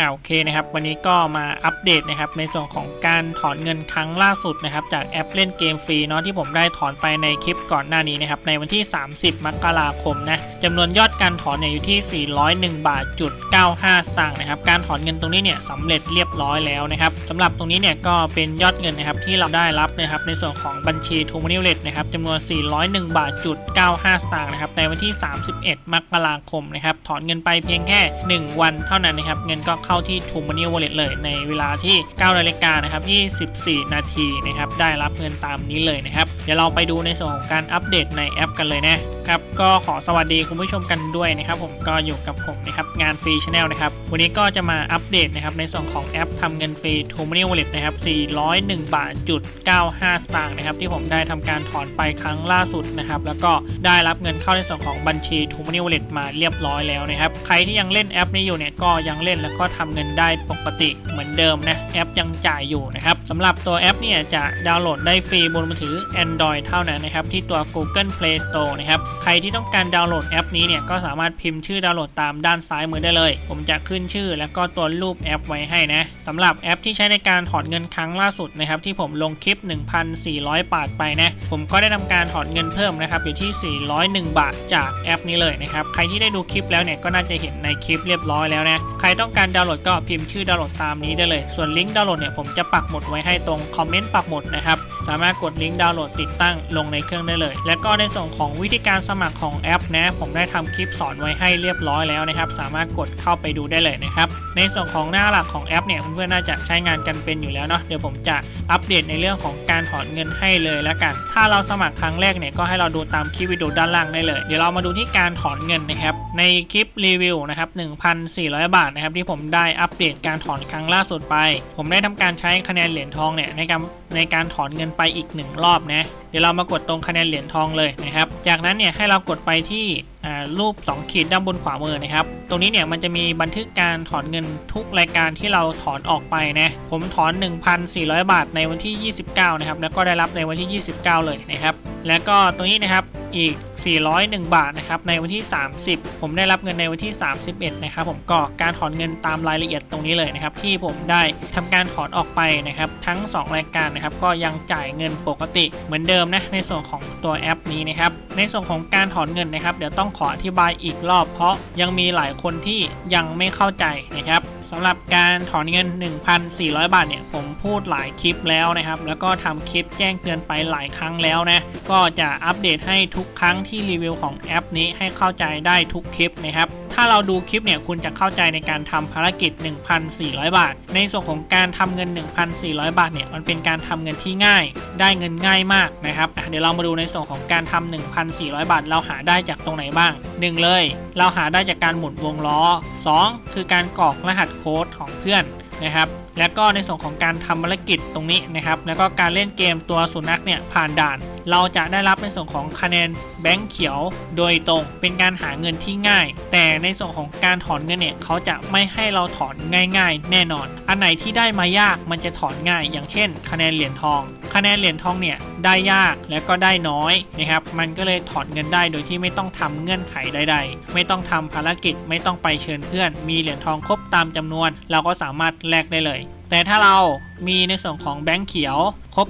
อ่าโอเคนะครับ วันนี้ก็มาอัปเดตนะครับ ในส่วนของการถอนเงินครั้งล่าสุดนะครับ จากแอปเล่นเกมฟรีเนาะที่ผมได้ถอนไปในคลิปก่อนหน้านี้นะครับ ในวันที่ 30 มกราคมนะจำนวนยอดการถอนเนี่ยอยู่ที่ 401 บาทจุด95สตางค์นะครับ การถอนเงินตรงนี้เนี่ยสำเร็จเรียบร้อยแล้วนะครับสำหรับตรงนี้เนี่ยก็เป็นยอดเงินนะครับที่เราได้รับนะครับ ในส่วนของบัญชีทูมานิเลตนะครับจำนวน 401 บาทจุด95สตางค์นะครับในวันที่ 31 มกราคมนะครับถอนเงินไปเพียงแค่ 1 วันเท่านั้นนะครับเงินก็เข้าที่ทูมา n ี Wallet เลยในเวลาที่9นาฬิกานะครับ 24 นาทีนะครับได้รับเงินตามนี้เลยนะครับ เดี๋ยวเราไปดูในส่วนของการอัปเดตในแอปกันเลยนะ ครับก็ขอสวัสดีคุณผู้ชมกันด้วยนะครับ ผมก็อยู่กับผมนะครับงานฟรีชาแนลนะครับวันนี้ก็จะมาอัปเดตนะครับในส่วนของแอปทำเงินฟรี t ูมา n ี Wallet นะครับ401บาทจุด95สตางค์นะครับที่ผมได้ทำการถอนไปครั้งล่าสุดนะครับแล้วก็ได้รับเงินเข้าในส่วนของบัญชี t ูมา n ี Wallet มาเรียบร้อยแล้วนะครับใครที่ยังเล่นแอปนี้อยู่เนี่ยก็ยังเล่นแล้วก็ทำเงินได้ปกติเหมือนเดิมนะแอปยังจ่ายอยู่นะครับสำหรับตัวแอปเนี่ยจะดาวน์โหลดได้ฟรีบนมือถือ Android เท่านั้นนะครับที่ตัว Google Play Store นะครับใครที่ต้องการดาวน์โหลดแอปนี้เนี่ยก็สามารถพิมพ์ชื่อดาวน์โหลดตามด้านซ้ายมือได้เลย ผมจะขึ้นชื่อ แล้วก็ตัวรูปแอปไว้ให้นะสำหรับแอปที่ใช้ในการถอนเงินครั้งล่าสุดนะครับที่ผมลงคลิป 1,400 บาทไปนะผมก็ได้ทำการถอนเงินเพิ่มนะครับอยู่ที่ 401 บาทจากแอปนี้เลยนะครับใครที่ได้ดูคลิปแล้วเนี่ยก็น่าจะเห็นในคลิปเรียบร้อยแล้วนะใครต้องการดาวน์โหลดก็พิมพ์ชื่อดาวน์โหลดตามนี้ได้เลย ส่วนลิงก์ดาวน์โหลดเนี่ยผมจะปักหมุดไว้ให้ตรงคอมเมนต์ปักหมุดนะครับ สามารถกดลิงก์ดาวน์โหลดติดตั้งลงในเครื่องได้เลย และก็ในส่วนของวิธีการสมัครของแอปนะผมได้ทำคลิปสอนไว้ให้เรียบร้อยแล้วนะครับ สามารถกดเข้าไปดูได้เลยนะครับ ในส่วนของหน้าหลักของแอปเนี่ยเพื่อนๆน่าจะใช้งานกันเป็นอยู่แล้วเนาะเดี๋ยวผมจะอัปเดตในเรื่องของการถอนเงินให้เลยแล้วกัน ถ้าเราสมัครครั้งแรกเนี่ยก็ให้เราดูตามคลิปวิดีโอด้านล่างได้เลย เดี๋ยวเรามาดูที่การถอนเงินนะครับ ในคลิปรีวิวนะครับ1,400 บาทนะครับที่ผมได้อัปเดตการถอนครั้งล่าสุดไป ผมได้ทำการใช้คะแนนเหรียญทองเนี่ยในการในการถอนเงินไปอีกหนึ่งรอบนะ เดี๋ยวเรามากดตรงคะแนนเหรียญทองเลยนะครับ จากนั้นเนี่ยให้เรากดไปที่รูป 2 ขีดด้านบนขวามือนะครับ ตรงนี้เนี่ยมันจะมีบันทึกการถอนเงินทุกรายการที่เราถอนออกไปนะ ผมถอน 1,400 บาทในวันที่ 29 นะครับ แล้วก็ได้รับในวันที่ 29 เลยนะครับ แล้วก็ตรงนี้นะครับอีก 401 บาทนะครับในวันที่ 30 ผมได้รับเงินในวันที่ 31 นะครับผมก็การถอนเงินตามรายละเอียดตรงนี้เลยนะครับที่ผมได้ทำการถอนออกไปนะครับทั้ง 2 รายการนะครับก็ยังจ่ายเงินปกติเหมือนเดิมนะในส่วนของตัวแอปนี้นะครับในส่วนของการถอนเงินนะครับ เดี๋ยวต้องขออธิบายอีกรอบ เพราะยังมีหลายคนที่ยังไม่เข้าใจนะครับสำหรับการถอนเงิน 1,400 บาทเนี่ยผมพูดหลายคลิปแล้วนะครับ แล้วก็ทำคลิปแจ้งเตือนไปหลายครั้งแล้วนะ ก็จะอัปเดตให้ทุกครั้งที่รีวิวของแอปนี้ให้เข้าใจได้ทุกคลิปนะครับถ้าเราดูคลิปเนี่ยคุณจะเข้าใจในการทำภารกิจ 1,400 บาท ในส่วนของการทำเงิน 1,400 บาทเนี่ยมันเป็นการทำเงินที่ง่าย ได้เงินง่ายมากนะครับเดี๋ยวเรามาดูในส่วนของการทำ1,400 บาท เราหาได้จากตรงไหนบ้าง 1 เลย เราหาได้จากการหมุนวงล้อ 2 คือการกรอกรหัสโค้ดของเพื่อนนะครับแล้วก็ในส่วนของการทำภารกิจตรงนี้นะครับ แล้วก็การเล่นเกมตัวสุนัขเนี่ยผ่านด่าน เราจะได้รับในส่วนของคะแนนแบงค์เขียวโดยตรงเป็นการหาเงินที่ง่าย แต่ในส่วนของการถอนเงินเนี่ยเขาจะไม่ให้เราถอนง่าย ๆ แน่นอน อันไหนที่ได้มายากมันจะถอนง่าย อย่างเช่น คะแนนเหรียญทอง คะแนนเหรียญทองเนี่ยได้ยากแล้วก็ได้น้อยนะครับ มันก็เลยถอนเงินได้โดยที่ไม่ต้องทำเงื่อนไขใด ๆ ไม่ต้องทำภารกิจไม่ต้องไปเชิญเพื่อน มีเหรียญทองครบตามจำนวน เราก็สามารถแลกได้เลย แต่ถ้าเรามีในส่วนของแบงค์เขียวครบ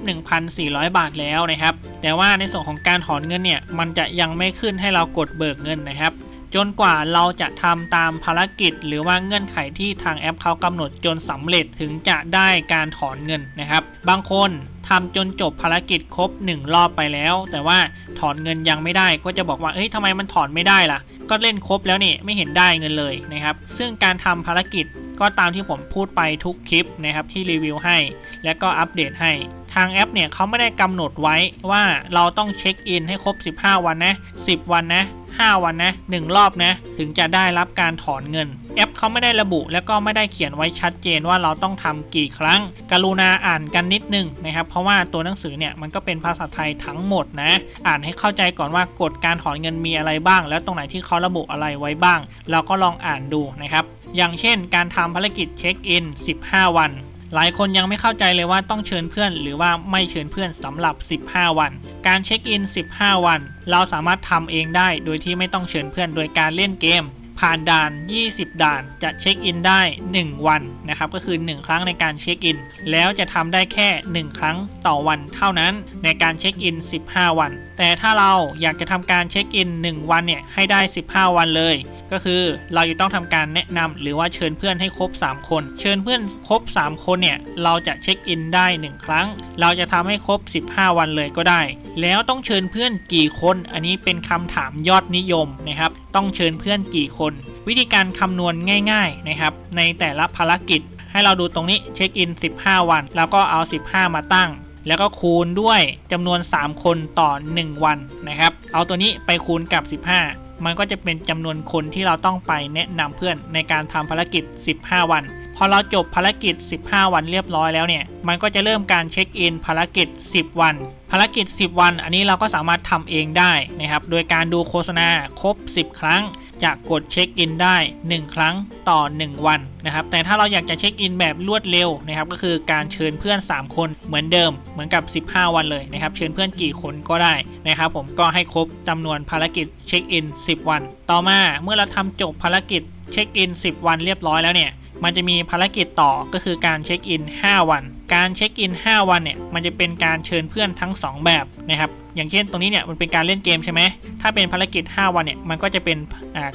1,400 บาทแล้วนะครับ แต่ว่าในส่วนของการถอนเงินเนี่ยมันจะยังไม่ขึ้นให้เรากดเบิกเงินนะครับจนกว่าเราจะทำตามภารกิจ หรือว่าเงื่อนไขที่ทางแอปเขากำหนดจนสำเร็จถึงจะได้การถอนเงินนะครับ บางคน ทำจนจบภารกิจครบ 1 รอบไปแล้ว แต่ว่าถอนเงินยังไม่ได้ก็จะบอกว่าเฮ้ยทำไมมันถอนไม่ได้ล่ะ ก็เล่นครบแล้วนี่ไม่เห็นได้เงินเลยนะครับ ซึ่งการทำภารกิจก็ตามที่ผมพูดไปทุกคลิปนะครับที่รีวิวให้ และก็อัปเดตให้ ทางแอปเนี่ยเขาไม่ได้กำหนดไว้ว่าเราต้องเช็คอินให้ครบ 15 วันนะ 10 วันนะ 5 วันนะ 1 รอบนะ ถึงจะได้รับการถอนเงิน แอปเขาไม่ได้ระบุ และก็ไม่ได้เขียนไว้ชัดเจนว่าเราต้องทำกี่ครั้ง กรุณาอ่านกันนิดนึงนะครับ เพราะว่าตัวหนังสือเนี่ยมันก็เป็นภาษาไทยทั้งหมดนะ อ่านให้เข้าใจก่อนว่ากฎการถอนเงินมีอะไรบ้าง แล้วตรงไหนที่เขาระบุอะไรไว้บ้าง เราก็ลองอ่านดูนะครับ อย่างเช่น การทำภารกิจเช็คอิน 15 วันหลายคนยังไม่เข้าใจเลยว่าต้องเชิญเพื่อน หรือว่าไม่เชิญเพื่อนสำหรับ 15 วัน การเช็คอิน 15 วัน เราสามารถทำเองได้โดยที่ไม่ต้องเชิญเพื่อนโดยการเล่นเกม ผ่านด่าน 20 ด่านจะเช็คอินได้ 1 วันนะครับก็คือ 1 ครั้งในการเช็คอิน แล้วจะทำได้แค่ 1 ครั้งต่อวันเท่านั้นในการเช็คอิน 15 วัน แต่ถ้าเราอยากจะทำการเช็คอิน 1 วันเนี่ยให้ได้ 15 วันเลย ก็คือเราจะต้องทำการแนะนำหรือว่าเชิญเพื่อนให้ครบ 3 คน เชิญเพื่อนครบ 3 คนเนี่ยเราจะเช็คอินได้ 1 ครั้ง เราจะทำให้ครบ 15 วันเลยก็ได้ แล้วต้องเชิญเพื่อนกี่คน อันนี้เป็นคำถามยอดนิยมนะครับต้องเชิญเพื่อนกี่คน วิธีการคำนวณง่ายๆนะครับในแต่ละภารกิจ ให้เราดูตรงนี้เช็คอิน 15 วัน แล้วก็เอา 15 มาตั้ง แล้วก็คูณด้วยจำนวน 3 คนต่อ 1 วันนะครับ เอาตัวนี้ไปคูณกับ 15 มันก็จะเป็นจำนวนคนที่เราต้องไปแนะนำเพื่อนในการทำภารกิจ 15 วันพอเราจบภารกิจ 15 วันเรียบร้อยแล้วเนี่ย มันก็จะเริ่มการเช็คอินภารกิจ 10 วัน ภารกิจ 10 วัน อันนี้เราก็สามารถทำเองได้นะครับ โดยการดูโฆษณาครบ 10 ครั้ง จะกดเช็คอินได้ 1 ครั้งต่อ 1 วันนะครับ แต่ถ้าเราอยากจะเช็คอินแบบรวดเร็วนะครับ ก็คือการเชิญเพื่อน 3 คนเหมือนเดิม เหมือนกับ 15 วันเลยนะครับ เชิญเพื่อนกี่คนก็ได้นะครับ ผมก็ให้ครบจำนวนภารกิจเช็คอิน 10 วัน ต่อมาเมื่อเราทำจบภารกิจเช็คอิน 10 วันเรียบร้อยแล้วเนี่ย มันจะมีภารกิจต่อก็คือการเช็คอิน 5 วัน การเช็คอิน 5 วันเนี่ย มันจะเป็นการเชิญเพื่อนทั้ง 2 แบบนะครับ อย่างเช่นตรงนี้เนี่ยมันเป็นการเล่นเกมใช่ไหม ถ้าเป็นภารกิจ 5 วันเนี่ย มันก็จะเป็น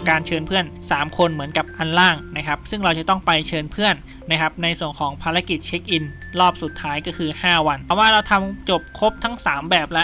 การเชิญเพื่อน 3 คนเหมือนกับอันล่างนะครับ ซึ่งเราจะต้องไปเชิญเพื่อนนะครับ ในส่วนของภารกิจเช็คอินรอบสุดท้ายก็คือ 5 วัน เพราะว่าเราทำจบครบทั้ง 3 แบบละ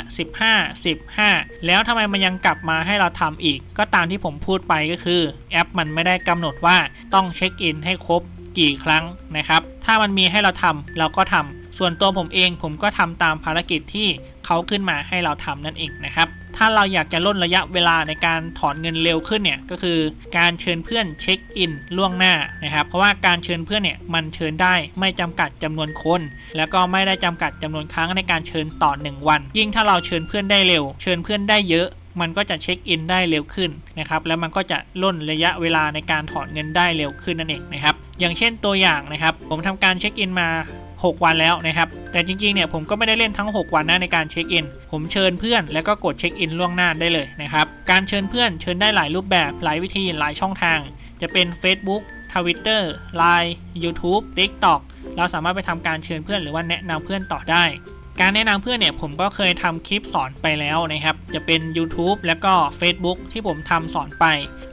15 15 แล้วทำไมมันยังกลับมาให้เราทำอีก ก็ตามที่ผมพูดไปก็คือแอปมันไม่ได้กำหนดว่าต้องเช็คอินให้ครบ กี่ครั้งนะครับ ถ้ามันมีให้เราทำเราก็ทำส่วนตัวผมเองผมก็ทำตามภารกิจที่เขาขึ้นมาให้เราทำนั่นเองนะครับ ถ้าเราอยากจะลดระยะเวลาในการถอนเงินเร็วขึ้นเนี่ยก็คือการเชิญเพื่อนเช็คอินล่วงหน้านะครับ เพราะว่าการเชิญเพื่อนเนี่ยมันเชิญได้ไม่จำกัดจำนวนคน แล้วก็ไม่ได้จำกัดจำนวนครั้งในการเชิญต่อ 1 วัน ยิ่งถ้าเราเชิญเพื่อนได้เร็ว เชิญเพื่อนได้เยอะมันก็จะเช็คอินได้เร็วขึ้นนะครับ แล้วมันก็จะล่นระยะเวลาในการถอนเงินได้เร็วขึ้นนั่นเองนะครับ อย่างเช่นตัวอย่างนะครับ ผมทำการเช็คอินมา 6 วันแล้วนะครับ แต่จริงๆเนี่ยผมก็ไม่ได้เล่นทั้ง 6 วันนะในการเช็คอิน ผมเชิญเพื่อนแล้วก็กดเช็คอินล่วงหน้าได้เลยนะครับ การเชิญเพื่อนเชิญได้หลายรูปแบบ หลายวิธีหลายช่องทาง จะเป็น Facebook Twitter Line YouTube TikTok เราสามารถไปทำการเชิญเพื่อนหรือว่าแนะนำเพื่อนต่อได้ การแนะนำเพื่อนเนี่ยผมก็เคยทำคลิปสอนไปแล้วนะครับ จะเป็น YouTube แล้วก็ Facebook ที่ผมทำสอนไป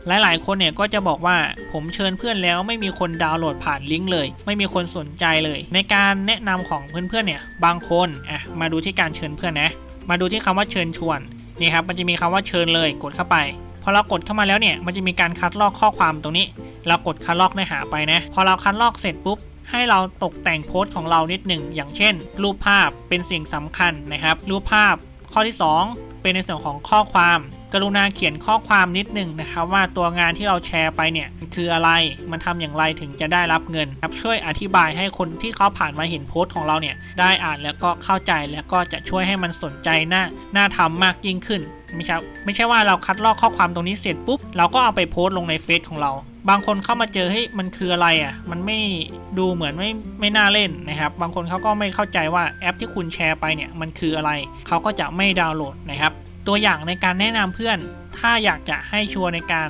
หลายๆ คนเนี่ยก็จะบอกว่าผมเชิญเพื่อนแล้วไม่มีคนดาวน์โหลดผ่านลิงก์เลย ไม่มีคนสนใจเลย ในการแนะนำของเพื่อนๆเนี่ยบางคนอะมาดูที่การเชิญเพื่อนนะ มาดูที่คำว่าเชิญชวนนี่ครับมันจะมีคำว่าเชิญเลยกดเข้าไปพอเรากดเข้ามาแล้วเนี่ยมันจะมีการคัดลอกข้อความตรงนี้ เรากดคัดลอกเนื้อหาไปนะพอเราคัดลอกเสร็จปุ๊บ ให้เราตกแต่งโพสต์ของเรานิดหนึ่ง อย่างเช่น รูปภาพเป็นสิ่งสำคัญนะครับ รูปภาพข้อที่ 2 เป็นในส่วนของข้อความ กรุณาเขียนข้อความนิดหนึ่งนะครับว่าตัวงานที่เราแชร์ไปเนี่ยคืออะไรมันทำอย่างไรถึงจะได้รับเงินครับช่วยอธิบายให้คนที่เขาผ่านมาเห็นโพสต์ของเราเนี่ยได้อ่านแล้วก็เข้าใจแล้วก็จะช่วยให้มันสนใจน่าน่าทำมากยิ่งขึ้นไม่ใช่ไม่ใช่ว่าเราคัดลอกข้อความตรงนี้เสร็จปุ๊บเราก็เอาไปโพสต์ลงในเฟซของเรา บางคนเข้ามาเจอเฮ้ยมันคืออะไรอะ มันไม่ดูเหมือนไม่ไม่น่าเล่นนะครับ บางคนเขาก็ไม่เข้าใจว่าแอปที่คุณแชร์ไปเนี่ยมันคืออะไร เขาก็จะไม่ดาวน์โหลดนะครับ ตัวอย่างในการแนะนำเพื่อน ถ้าอยากจะให้ชัวร์ในการ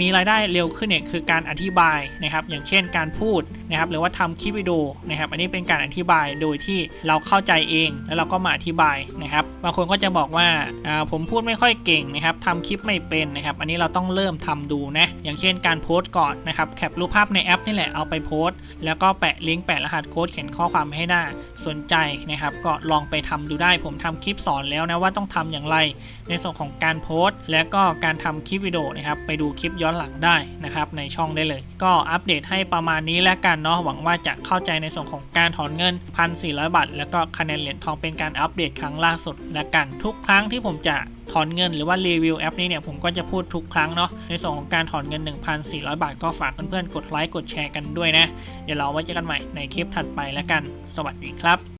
มีรายได้เร็วขึ้นเนี่ยคือการอธิบายนะครับ อย่างเช่นการพูดนะครับหรือว่าทำคลิปวิดีโอนะครับ อันนี้เป็นการอธิบายโดยที่เราเข้าใจเองแล้วเราก็มาอธิบายนะครับบางคนก็จะบอกว่าผมพูดไม่ค่อยเก่งนะครับทำคลิปไม่เป็นนะครับ อันนี้เราต้องเริ่มทำดูนะอย่างเช่นการโพสต์ก่อนนะครับแคปรูปภาพในแอปนี่แหละเอาไปโพสต์ แล้วก็แปะลิงก์แปะรหัสโค้ดเขียนข้อความให้หน้าสนใจนะครับ ก็ลองไปทำดูได้ผมทำคลิปสอนแล้วนะว่าต้องทำอย่างไร ในส่วนของการโพสต์และก็การทำคลิปวิดีโอนะครับไปดูคลิปย้อนหลังได้นะครับในช่องได้เลย ก็อัปเดตให้ประมาณนี้แล้วกันเนาะหวังว่าจะเข้าใจในส่วนของการถอนเงิน 1,400 บาท แล้วก็คะแนนเหรียญทองเป็นการอัปเดตครั้งล่าสุดและกันทุกครั้งที่ผมจะถอนเงินหรือว่ารีวิวแอปนี้เนี่ยผมก็จะพูดทุกครั้งเนาะในส่วนของการถอนเงิน 1,400 บาท ก็ฝากเพื่อนๆกดไลค์กดแชร์กันด้วยนะ เดี๋ยวเราไว้เจอกันใหม่ในคลิปถัดไปแล้วกัน สวัสดีครับ